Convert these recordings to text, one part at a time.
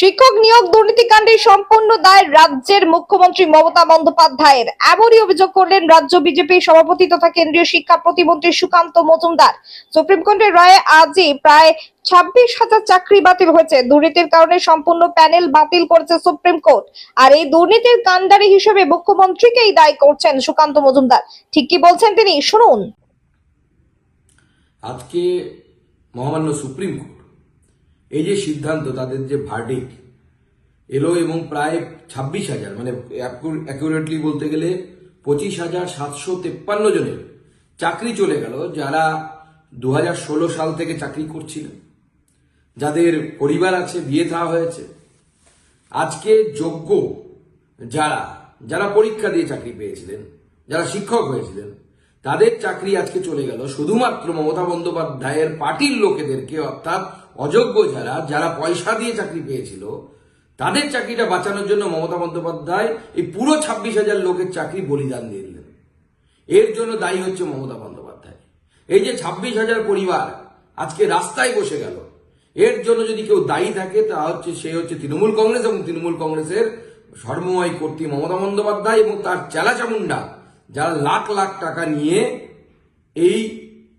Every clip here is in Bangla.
শিক্ষক নিয়োগ দুর্নীতিকাণ্ডে সম্পূর্ণ দায় রাজ্যের মুখ্যমন্ত্রী মমতা বন্দ্যোপাধ্যায়ের। এমনই অভিযোগ করলেন রাজ্য বিজেপি সভাপতি তথা কেন্দ্রীয় শিক্ষা প্রতিমন্ত্রী সুকান্ত মজুমদার। সুপ্রিম কোর্টের রায়ে আজই প্রায় ছাব্বিশ হাজার চাকরি বাতিল হয়েছে। দুর্নীতির কারণে সম্পূর্ণ প্যানেল বাতিল করেছে সুপ্রিম কোর্ট। আর এই দুর্নীতির কাণ্ডারি হিসেবে মুখ্যমন্ত্রীকেই দায়ী করছেন সুকান্ত মজুমদার। ঠিক কি বলছেন তিনি? শুনুন। আজকে মহামান্য সুপ্রিম কোর্ট এই যে সিদ্ধান্ত, তাদের যে ভার্ডিক এলো এবং প্রায় ছাব্বিশ হাজার মানে অ্যাকুরেটলি বলতে গেলে পঁচিশ হাজার সাতশো তেপ্পান্ন জনের চাকরি চলে গেল, যারা দু সাল থেকে চাকরি করছিলেন যাদের পরিবার আছে, বিয়ে থা হয়েছে। আজকে যোগ্য যারা যারা পরীক্ষা দিয়ে চাকরি পেয়েছিলেন, যারা শিক্ষক হয়েছিলেন, তাদের চাকরি আজকে চলে গেল। শুধুমাত্র মমতা বন্দ্যোপাধ্যায়ের পার্টির লোকেদেরকে, অর্থাৎ অযোগ্য যারা যারা পয়সা দিয়ে চাকরি পেয়েছিল, তাদের চাকরিটা বাঁচানোর জন্য মমতা বন্দ্যোপাধ্যায় এই পুরো ছাব্বিশ হাজার লোকের চাকরি বলিদান দিয়ে দিলেন। এর জন্য দায়ী হচ্ছে মমতা বন্দ্যোপাধ্যায়। এই যে ছাব্বিশ হাজার পরিবার আজকে রাস্তায় বসে গেল, এর জন্য যদি কেউ দায়ী থাকে, তা হচ্ছে, সে হচ্ছে তৃণমূল কংগ্রেস এবং তৃণমূল কংগ্রেসের সর্বময় কর্তৃ মমতা বন্দ্যোপাধ্যায় এবং তার চেলা চামুন্ডা যারা লাখ লাখ টাকা নিয়ে এই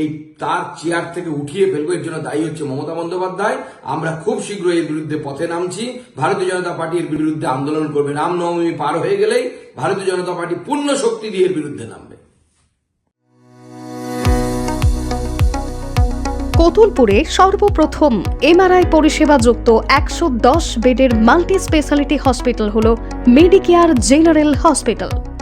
এই তার চেয়ার থেকে উঠিয়ে ফেলব, এর জন্য দায়ী হচ্ছে মমতা বন্দ্যোপাধ্যায়। আমরা খুব শীঘ্রই এর বিরুদ্ধে পথে নামছি। ভারতীয় জনতা পার্টি এর বিরুদ্ধে আন্দোলন করবে। রামনবমী পার হয়ে গেলেই ভারতীয় জনতা পার্টি পূর্ণ শক্তি দিয়ে এর বিরুদ্ধে নামবে। কতুলপুরে সর্বপ্রথম এমআরআই পরিষেবা যুক্ত একশো দশ বেডের মাল্টি স্পেশালিটি হসপিটাল হল মেডিকেয়ার জেনারেল হসপিটাল।